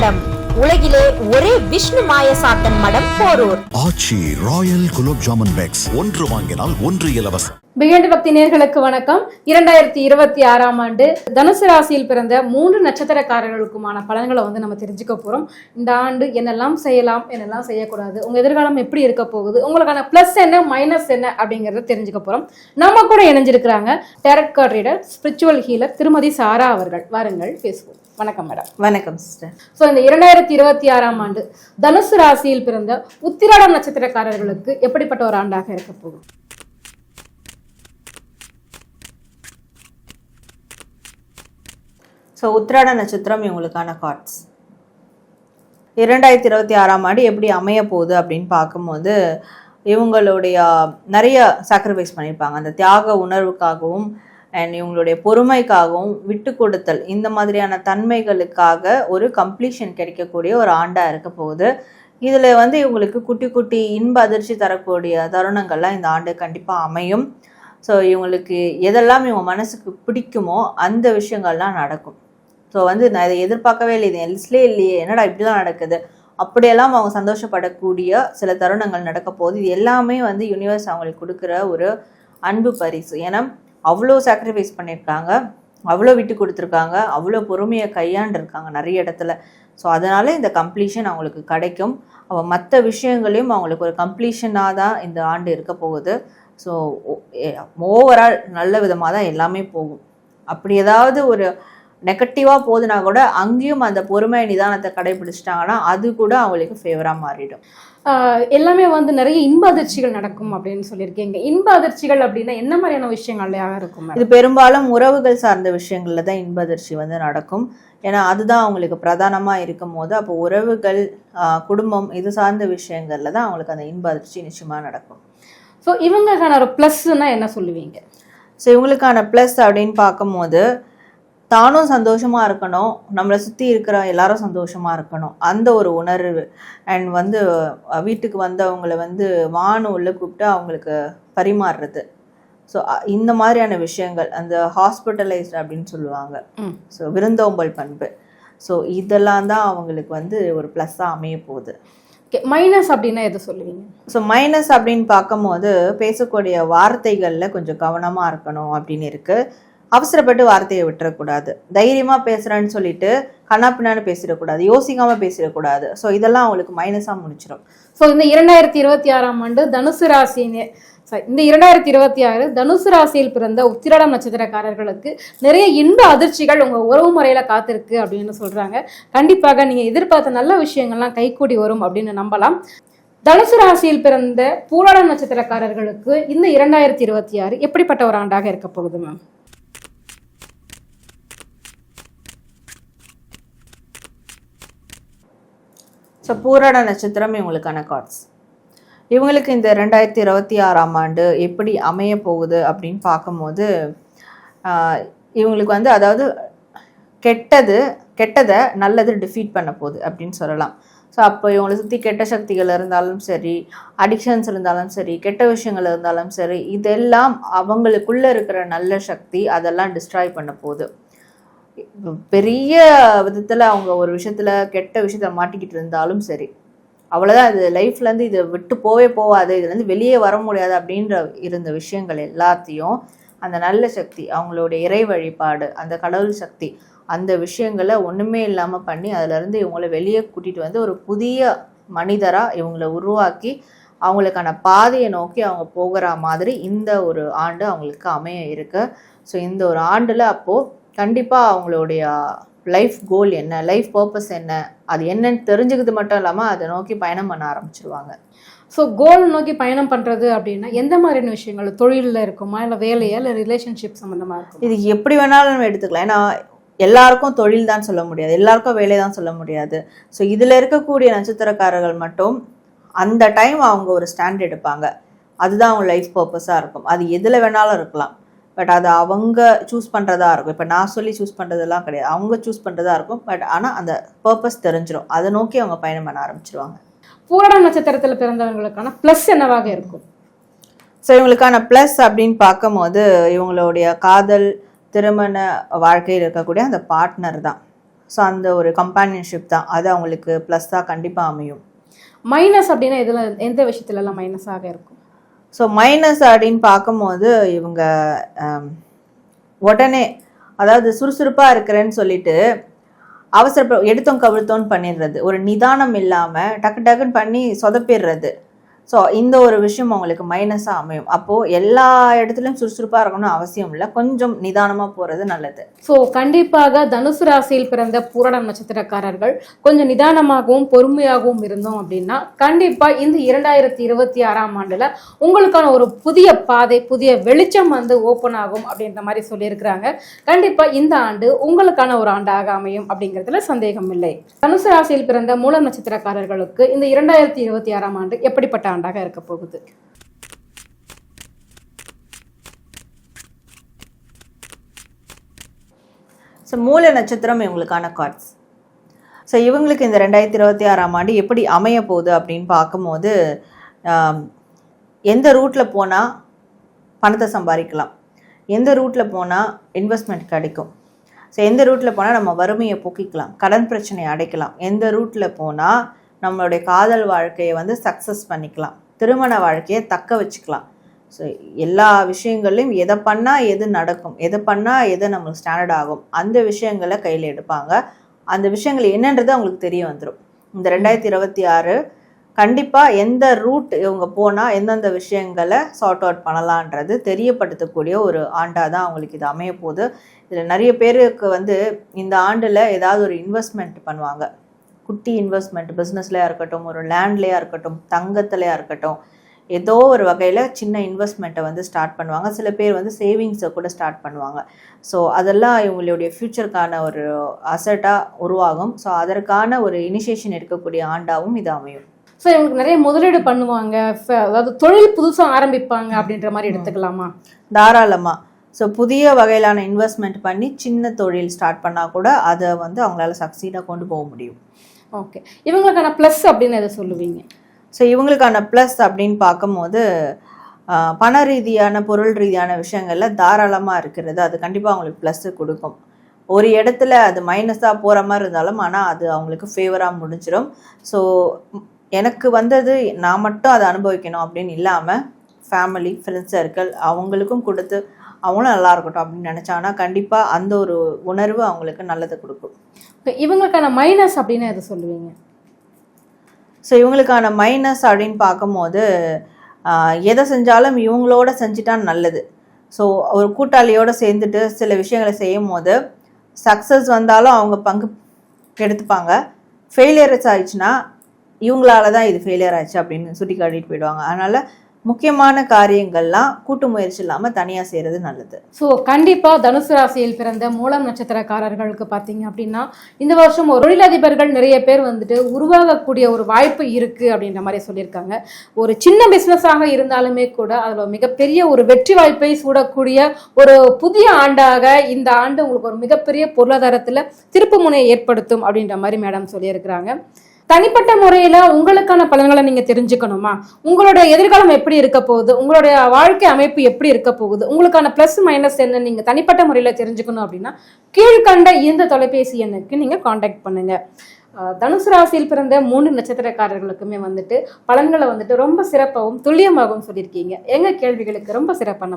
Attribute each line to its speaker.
Speaker 1: மடம். உலகிலே ஒரே விஷ்ணு மாயசாத்தன் மடம் Porur.
Speaker 2: Aachi royal gulab jamun packs. ஒன்று வாங்கினால் ஒன்று இலவசம்.
Speaker 3: பிகண்ட் பக்தி நேர்களுக்கு வணக்கம். இரண்டாயிரத்தி இருபத்தி ஆறாம் ஆண்டு தனுசு ராசியில் பிறந்த மூன்று நட்சத்திரக்காரர்களுக்குமான பலன்களை வந்து நம்ம தெரிஞ்சுக்க போறோம். இந்த ஆண்டு என்னெல்லாம் செய்யலாம் என்னெல்லாம் செய்யக்கூடாது உங்க எதிர்காலம் எப்படி இருக்க போகுது உங்களுக்கான பிளஸ் என்ன மைனஸ் என்ன அப்படிங்கறத தெரிஞ்சுக்க போறோம். நம்ம கூட இணைஞ்சிருக்கிறாங்க tarot card reader spiritual healer திருமதி சாரா அவர்கள். வாருங்கள் பேசுவோம். வணக்கம் மேடம்
Speaker 4: வணக்கம் சிஸ்டர்
Speaker 3: ஸோ இந்த இரண்டாயிரத்தி இருபத்தி ஆறாம் ஆண்டு தனுசு ராசியில் பிறந்த உத்திராடம் நட்சத்திரக்காரர்களுக்கு எப்படிப்பட்ட ஒரு ஆண்டாக இருக்க போகுது?
Speaker 4: ஸோ உத்திராட நட்சத்திரம் இவங்களுக்கான கார்ட்ஸ் இரண்டாயிரத்தி இருபத்தி ஆறாம் ஆண்டு எப்படி அமைய போகுது அப்படின்னு பார்க்கும்போது இவங்களுடைய நிறைய சாக்ரிஃபைஸ் பண்ணியிருப்பாங்க. அந்த தியாக உணர்வுக்காகவும் அண்ட் இவங்களுடைய பொறுமைக்காகவும் விட்டு கொடுத்தல் இந்த மாதிரியான தன்மைகளுக்காக ஒரு கம்ப்ளீஷன் கிடைக்கக்கூடிய ஒரு ஆண்டாக இருக்க போகுது. இதில் வந்து இவங்களுக்கு குட்டி குட்டி இன்ப அதிர்ச்சி தரக்கூடிய தருணங்கள்லாம் இந்த ஆண்டு கண்டிப்பாக அமையும். ஸோ இவங்களுக்கு எதெல்லாம் இவங்க மனசுக்கு பிடிக்குமோ அந்த விஷயங்கள்லாம் நடக்கும். ஸோ வந்து நான் இதை எதிர்பார்க்கவே இல்லை. இது லிஸ்ட்லேயே இல்லையே. என்னடா இப்படிலாம் நடக்குது? அப்படியெல்லாம் அவங்க சந்தோஷப்படக்கூடிய சில தருணங்கள் நடக்க போகுது. இது எல்லாமே வந்து யூனிவர்ஸ் அவங்களுக்கு கொடுக்குற ஒரு அன்பு பரிசு. ஏன்னா அவ்வளோ சாக்ரிஃபைஸ் பண்ணியிருக்காங்க. அவ்வளோ விட்டு கொடுத்துருக்காங்க. அவ்வளோ பொறுமையை கையாண்டிருக்காங்க நிறைய இடத்துல. ஸோ அதனால் இந்த கம்ப்ளீஷன் அவங்களுக்கு கிடைக்கும். அவள் மற்ற விஷயங்களையும் அவங்களுக்கு ஒரு கம்ப்ளீஷனாக தான் இந்த ஆண்டு இருக்க போகுது. ஸோ ஓவரால் நல்ல விதமாக தான் எல்லாமே போகும். அப்படி ஏதாவது ஒரு நெகட்டிவாக போகுதுன்னா கூட அங்கேயும் அந்த பொறுமை நிதானத்தை கடைபிடிச்சிட்டாங்கன்னா அது கூட அவங்களுக்கு ஃபேவராக மாறிடும்.
Speaker 3: எல்லாமே வந்து நிறைய இன்ப அதிர்ச்சிகள் நடக்கும் அப்படின்னு சொல்லியிருக்கீங்க. இன்ப அதிர்ச்சிகள் அப்படின்னா என்ன மாதிரியான விஷயங்கள்லையாக இருக்கும்
Speaker 4: இது பெரும்பாலும் உறவுகள் சார்ந்த விஷயங்கள்ல தான் இன்ப அதிர்ச்சி வந்து நடக்கும். ஏன்னா அதுதான் அவங்களுக்கு பிரதானமாக இருக்கும் போது அப்போ உறவுகள் குடும்பம் இது சார்ந்த விஷயங்கள்ல தான் அவங்களுக்கு அந்த இன்ப அதிர்ச்சி நிச்சயமாக நடக்கும்.
Speaker 3: ஸோ இவங்களுக்கான ஒரு ப்ளஸ்னா என்ன சொல்லுவீங்க?
Speaker 4: ஸோ இவங்களுக்கான ப்ளஸ் அப்படின்னு பார்க்கும்போது தானும் சந்தோஷமாக இருக்கணும். நம்மளை சுற்றி இருக்கிற எல்லாரும் சந்தோஷமாக இருக்கணும். அந்த ஒரு உணர்வு. அண்ட் வந்து வீட்டுக்கு வந்தவங்களை வந்து வானு உள்ள கூப்பிட்டு அவங்களுக்கு பரிமாறுறது. ஸோ இந்த மாதிரியான விஷயங்கள் அந்த ஹாஸ்பிட்டலைஸ்ட் அப்படின்னு சொல்லுவாங்க. ஸோ விருந்தோம்பல் பண்பு. ஸோ இதெல்லாம் தான் அவங்களுக்கு வந்து ஒரு ப்ளஸ்ஸாக அமைய போகுது.
Speaker 3: மைனஸ் அப்படின்னா எது சொல்லுவீங்க?
Speaker 4: ஸோ மைனஸ் அப்படின்னு பார்க்கும்போது பேசக்கூடிய வார்த்தைகளில் கொஞ்சம் கவனமாக இருக்கணும் அப்படின்னு இருக்கு. அவசரப்பட்டு வார்த்தையை விட்டுறக்கூடாது. தைரியமாக பேசுகிறேன்னு சொல்லிட்டு கண்ணாப்பின்னான்னு பேசிடக்கூடாது. யோசிக்காமல் பேசிடக்கூடாது. ஸோ இதெல்லாம் அவங்களுக்கு மைனஸாக முடிச்சிடும்
Speaker 3: ஸோ இந்த இரண்டாயிரத்தி இருபத்தி ஆறாம் ஆண்டு தனுசு ராசின்னு இந்த இரண்டாயிரத்தி இருபத்தி ஆறு தனுசு ராசியில் பிறந்த உத்திராடம் நட்சத்திரக்காரர்களுக்கு நிறைய இன்ப அதிர்ச்சிகள் உங்க உறவு முறையில காத்திருக்கு அப்படின்னு சொல்றாங்க. கண்டிப்பாக நீங்க எதிர்பார்த்த நல்ல விஷயங்கள்லாம் கைகூடி வரும் அப்படின்னு நம்பலாம். தனுசு ராசியில் பிறந்த பூராடம் நட்சத்திரக்காரர்களுக்கு இந்த இரண்டாயிரத்தி இருபத்தி ஆறு எப்படிப்பட்ட ஒரு ஆண்டாக இருக்க போகுது மேம்
Speaker 4: ஸோ பூராட நட்சத்திரம் இவங்களுக்கான கார்ட்ஸ் இவங்களுக்கு இந்த ரெண்டாயிரத்தி இருபத்தி ஆறாம் ஆண்டு எப்படி அமைய போகுது அப்படின்னு பார்க்கும்போது இவங்களுக்கு வந்து அதாவது கெட்டது கெட்டதை நல்லது டிஃபீட் பண்ண போகுது அப்படின்னு சொல்லலாம். ஸோ அப்போ இவங்களை சுற்றி கெட்ட சக்திகள் இருந்தாலும் சரி அடிக்ஷன்ஸ் இருந்தாலும் சரி கெட்ட விஷயங்கள் இருந்தாலும் சரி இதெல்லாம் அவங்களுக்குள்ளே இருக்கிற நல்ல சக்தி அதெல்லாம் டிஸ்ட்ராய் பண்ண போகுது. பெரிய விதத்தில் அவங்க ஒரு விஷயத்தில் கெட்ட விஷயத்த மாட்டிக்கிட்டு இருந்தாலும் சரி. அவ்வளோதான் இது லைஃப்லேருந்து இதை விட்டு போவே போகாது. இதுலேருந்து வெளியே வர முடியாது அப்படின்ற இருந்த விஷயங்கள் எல்லாத்தையும் அந்த நல்ல சக்தி அவங்களுடைய இறை வழிபாடு அந்த கடவுள் சக்தி அந்த விஷயங்களை ஒன்றுமே இல்லாமல் பண்ணி அதுலேருந்து இவங்கள வெளியே கூட்டிட்டு வந்து ஒரு புதிய மனிதராக இவங்களை உருவாக்கி அவங்களுக்கான பாதையை நோக்கி அவங்க போகிற மாதிரி இந்த ஒரு ஆண்டு அவங்களுக்கு அமைய இருக்கு. ஸோ இந்த ஒரு ஆண்டில் அப்போது கண்டிப்பா அவங்களுடைய லைஃப் கோல் என்ன லைஃப் பர்பஸ் என்ன அது என்னன்னு தெரிஞ்சுக்கிறது மட்டும் இல்லாம அதை நோக்கி பயணம் பண்ண ஆரம்பிச்சிருவாங்க.
Speaker 3: ஸோ கோல் நோக்கி பயணம் பண்றது அப்படின்னா எந்த மாதிரியான விஷயங்கள்? தொழிலில் இருக்குமா? இல்லை வேலையா? இல்லை ரிலேஷன்ஷிப் சம்மந்தமா இருக்கும்?
Speaker 4: இது எப்படி வேணாலும் நம்ம எடுத்துக்கலாம். ஏன்னா எல்லாருக்கும் தொழில் தான் சொல்ல முடியாது. எல்லாருக்கும் வேலை தான் சொல்ல முடியாது. ஸோ இதில் இருக்கக்கூடிய நட்சத்திரக்காரர்கள் மட்டும் அந்த டைம் அவங்க ஒரு ஸ்டாண்ட் எடுப்பாங்க. அதுதான் அவங்க லைஃப் பர்பஸாக இருக்கும். அது எதில் வேணாலும் இருக்கலாம். பட் அது அவங்க சூஸ் பண்ணுறதா இருக்கும். இப்போ நான் சொல்லி சூஸ் பண்ணுறதெல்லாம் கிடையாது. அவங்க சூஸ் பண்ணுறதா இருக்கும். பட் ஆனால் அந்த பர்பஸ் தெரிஞ்சிடும் அதை நோக்கி அவங்க பயணம் பண்ண ஆரம்பிச்சிருவாங்க.
Speaker 3: பூரடம் நட்சத்திரத்தில் பிறந்தவங்களுக்கான ப்ளஸ் என்னவாக இருக்கும்?
Speaker 4: ஸோ இவங்களுக்கான ப்ளஸ் அப்படின்னு பார்க்கும்போது இவங்களுடைய காதல் திருமண வாழ்க்கையில் இருக்கக்கூடிய அந்த பார்ட்னர் தான். ஸோ அந்த ஒரு கம்பானியன்ஷிப் தான். அது அவங்களுக்கு ப்ளஸ்ஸாக கண்டிப்பாக அமையும்.
Speaker 3: மைனஸ் அப்படின்னா இதுல எந்த விஷயத்துல எல்லாம் மைனஸாக இருக்கும்?
Speaker 4: ஸோ மைனஸ் அப்படின்னு பார்க்கும்போது இவங்க um, உடனே அதாவது சுறுசுறுப்பாக இருக்கிறேன்னு சொல்லிட்டு அவசர எடுத்தோம் கவிழ்த்தோன்னு பண்ணிடுறது. ஒரு நிதானம் இல்லாமல் டக்கு டக்குன்னு பண்ணி சொதப்பிடுறது. ஸோ இந்த ஒரு விஷயம் அவங்களுக்கு மைனஸாக அமையும். அப்போது எல்லா இடத்துலையும் சுறுசுறுப்பாக இருக்கணும்னு அவசியம் இல்லை. கொஞ்சம் நிதானமாக போகிறது நல்லது.
Speaker 3: ஸோ கண்டிப்பாக தனுசு ராசியில் பிறந்த பூரண நட்சத்திரக்காரர்கள் கொஞ்சம் நிதானமாகவும் பொறுமையாகவும் இருந்தோம் அப்படின்னா கண்டிப்பாக இந்த இரண்டாயிரத்தி இருபத்தி ஆறாம் ஆண்டில் உங்களுக்கான ஒரு புதிய பாதை புதிய வெளிச்சம் வந்து ஓப்பன் ஆகும் அப்படின்ற மாதிரி சொல்லியிருக்கிறாங்க. கண்டிப்பாக இந்த ஆண்டு உங்களுக்கான ஒரு ஆண்டாக அமையும் அப்படிங்கிறதுல சந்தேகம் இல்லை. தனுசு ராசியில் பிறந்த மூல நட்சத்திரக்காரர்களுக்கு இந்த இரண்டாயிரத்தி இருபத்தி ஆறாம் ஆண்டு எப்படிப்பட்ட ஆண்டாக இருக்க போகுது.
Speaker 4: ஸோ மூல நட்சத்திரம் இவங்களுக்கான கார்ட்ஸ் ஸோ இவங்களுக்கு இந்த ரெண்டாயிரத்தி இருபத்தி ஆறாம் ஆண்டு எப்படி அமைய போகுது அப்படின்னு பார்க்கும்போது எந்த ரூட்டில் போனால் பணத்தை சம்பாதிக்கலாம். எந்த ரூட்டில் போனால் இன்வெஸ்ட்மெண்ட் கிடைக்கும். ஸோ எந்த ரூட்டில் போனால் நம்ம வறுமையை போக்கிக்கலாம் கடன் பிரச்சனையை அடைக்கலாம். எந்த ரூட்டில் போனால் நம்மளுடைய காதல் வாழ்க்கையை வந்து சக்ஸஸ் பண்ணிக்கலாம். திருமண வாழ்க்கையை தக்க வச்சுக்கலாம். ஸோ எல்லா விஷயங்கள்லையும் எதை பண்ணால் எது நடக்கும்? எதை பண்ணால் எது நம்மளுக்கு ஸ்டாண்டர்ட் ஆகும்? அந்த விஷயங்களை கையில் எடுப்பாங்க. அந்த விஷயங்கள் என்னன்றது அவங்களுக்கு தெரிய வந்துடும் இந்த ரெண்டாயிரத்தி இருபத்தி ஆறு கண்டிப்பாக எந்த ரூட் இவங்க போனால் எந்தெந்த விஷயங்களை சார்ட் அவுட் பண்ணலான்றது தெரியப்படுத்தக்கூடிய ஒரு ஆண்டாக தான் அவங்களுக்கு இது அமைய போகுது இதில் நிறைய பேருக்கு வந்து இந்த ஆண்டில் ஏதாவது ஒரு இன்வெஸ்ட்மெண்ட் பண்ணுவாங்க. குட்டி இன்வெஸ்ட்மெண்ட் பிஸ்னஸ்லையாக இருக்கட்டும் ஒரு லேண்ட்லேயா இருக்கட்டும் தங்கத்துலையா இருக்கட்டும் ஏதோ ஒரு வகையில் சின்ன இன்வெஸ்ட்மெண்ட்டை வந்து ஸ்டார்ட் பண்ணுவாங்க. சில பேர் வந்து சேவிங்ஸை கூட ஸ்டார்ட் பண்ணுவாங்க. ஸோ அதெல்லாம் இவங்களுடைய ஃப்யூச்சருக்கான ஒரு அசட்டாக உருவாகும். ஸோ அதற்கான ஒரு இனிஷியேஷன் எடுக்கக்கூடிய ஆண்டாகவும் இது அமையும்.
Speaker 3: ஸோ இவங்களுக்கு நிறைய முதலீடு பண்ணுவாங்க. அதாவது தொழில் புதுசா ஆரம்பிப்பாங்க அப்படின்ற மாதிரி எடுத்துக்கலாமா?
Speaker 4: தாராளமாக ஸோ புதிய வகையிலான இன்வெஸ்ட்மெண்ட் பண்ணி சின்ன தொழில் ஸ்டார்ட் பண்ணால் கூட அதை வந்து அவங்களால சக்சீடாக கொண்டு போக முடியும்.
Speaker 3: ஓகே இவங்களுக்கான ப்ளஸ் அப்படின்னு எதை சொல்லுவீங்க?
Speaker 4: ஸோ இவங்களுக்கான ப்ளஸ் அப்படின்னு பார்க்கும்போது பண ரீதியான பொருள் ரீதியான விஷயங்களில் தாராளமாக இருக்கிறது. அது கண்டிப்பாக அவங்களுக்கு ப்ளஸ்ஸு கொடுக்கும். ஒரு இடத்துல அது மைனஸாக போகிற மாதிரி இருந்தாலும் ஆனால் அது அவங்களுக்கு ஃபேவராக முடிஞ்சிடும் ஸோ எனக்கு வந்தது நான் மட்டும் அதை அனுபவிக்கணும் அப்படின்னு இல்லாமல் ஃபேமிலி ஃப்ரெண்ட்ஸ் சர்க்கிள் அவங்களுக்கும் கொடுத்து அவங்களும் நல்லா இருக்கட்டும் அப்படின்னு நினச்சாங்கன்னா கண்டிப்பாக அந்த ஒரு உணர்வு அவங்களுக்கு நல்லதை கொடுக்கும்.
Speaker 3: Okay, இவங்களுக்கான மைனஸ் அப்படின்னு எதை சொல்லுவீங்க?
Speaker 4: ஸோ இவங்களுக்கான மைனஸ் அப்படின்னு பார்க்கும்போது எதை செஞ்சாலும் இவங்களோட செஞ்சுட்டா நல்லது. ஸோ ஒரு கூட்டாளியோட சேர்ந்துட்டு சில விஷயங்களை செய்யும் போது சக்ஸஸ் வந்தாலும் அவங்க பங்கு எடுத்துப்பாங்க ஃபெயிலியர்ஸ் ஆயிடுச்சுன்னா இவங்களால தான் இது ஃபெயிலியர் ஆச்சு அப்படின்னு சுட்டி காட்டிட்டு போயிடுவாங்க. அதனால் முக்கியமான காரியங்கள்லாம் கூட்டு முயற்சி இல்லாமல் தனியாக செய்கிறது நல்லது.
Speaker 3: ஸோ கண்டிப்பாக தனுசு ராசியில் பிறந்த மூலம் நட்சத்திரக்காரர்களுக்கு பார்த்தீங்க அப்படின்னா இந்த வருஷம் ஒரு தொழிலதிபர்கள் நிறைய பேர் வந்துட்டு உருவாகக்கூடிய ஒரு வாய்ப்பு இருக்குது அப்படின்ற மாதிரி சொல்லியிருக்காங்க. ஒரு சின்ன பிஸ்னஸாக இருந்தாலுமே கூட அதில் மிகப்பெரிய ஒரு வெற்றி வாய்ப்பை சூடக்கூடிய ஒரு புதிய ஆண்டாக இந்த ஆண்டு உங்களுக்கு ஒரு மிகப்பெரிய பொருளாதாரத்தில் திருப்பு முனையை ஏற்படுத்தும் அப்படின்ற மாதிரி மேடம் சொல்லியிருக்கிறாங்க. தனிப்பட்ட முறையில் உங்களுக்கான பலன்களை நீங்கள் தெரிஞ்சுக்கணுமா? உங்களோட எதிர்காலம் எப்படி இருக்க போகுது? உங்களுடைய வாழ்க்கை அமைப்பு எப்படி இருக்க போகுது? உங்களுக்கான ப்ளஸ் மைனஸ் என்ன நீங்கள் தனிப்பட்ட முறையில் தெரிஞ்சுக்கணும் அப்படின்னா கீழ்கண்ட இந்த தொலைபேசி எண்ணுக்கு நீங்கள் காண்டாக்ட் பண்ணுங்க. தனுசு ராசியில் பிறந்த மூணு நட்சத்திரக்காரர்களுக்குமே வந்துட்டு பலன்களை வந்துட்டு ரொம்ப சிறப்பாகவும் துல்லியமாகவும் சொல்லியிருக்கீங்க. எங்க கேள்விகளுக்கு ரொம்ப சிறப்பான